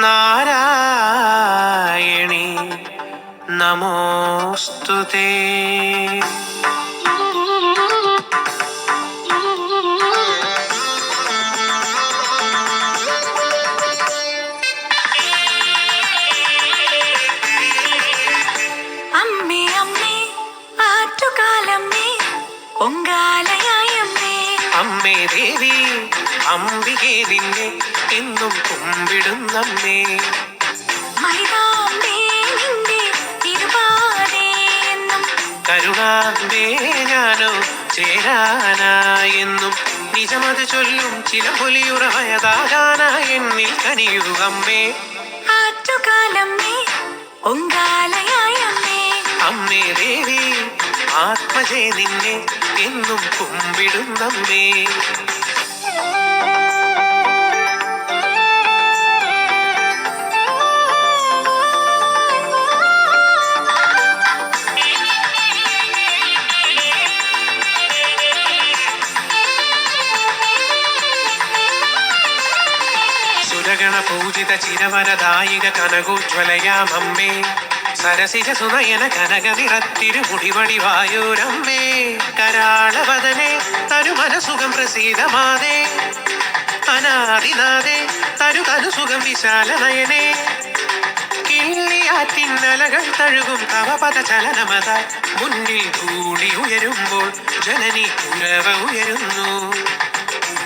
നാരായണി. നമോസ്തുതേ അമ്മേ ദേവി അംബികെ നിന്നെ എന്നും കുമ്പിടുന്നമ്മേ. കരുണാമ്പേ ഞാനോ ചേരാനായെന്നും. നിജമത് ചൊല്ലും ചില പൊലിയുറവയതാകാനായി എന്നിൽ കനിയുകമ്മേ ആറ്റുകാലമ്മേ പൊങ്കാലയായമ്മേ. അമ്മേ ദേവി ആത്മജേ നിന്നെ എന്നും കുമ്പിടുന്നമ്മേ. സുരഗണ പൂജിത ചിരവരദായിക കനകോജ്വലയാമമ്മേ സരസിജ സുനയന കനക നിറത്തിരുമുടിവടി വായൂരമ്മേ കരാളവദനെ തരുമനസുഖം പ്രസീതമാതേ. അനാദിനാദേ തരു തനുസുഖം വിശാല നയനേ കിള്ളിയാറ്റിന്നലകൾ തഴുകും തവപദ ചലനമത മുന്നിൽ കൂടി ഉയരുമ്പോൾ ജനനി ഉയരുന്നു.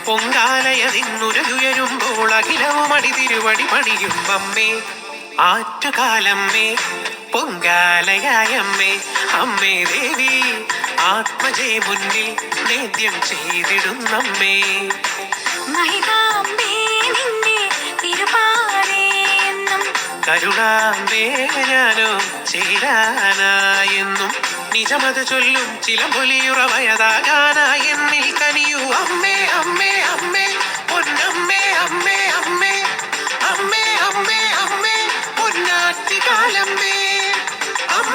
പൊങ്കാലയതിന്നുരയുയരുമ്പോൾ അഖിലവും അടി തിരുവടി പണിയും അമ്മേ. ആറ്റുകാലമ്മേ പൊങ്കാലയായമ്മേ അമ്മേ ദേവി ആത്മജേ മുന്നിൽ നേദ്യം ചെയ്തിടുന്നമ്മേ. കരുണാമ്പേ ഞാനോ ചേരാനായെന്നും. നിജമത് ചൊല്ലും ചില പൊലിയുറവയതാകാനായി എന്നിൽ കനിയൂ അമ്മേ അമ്മേ.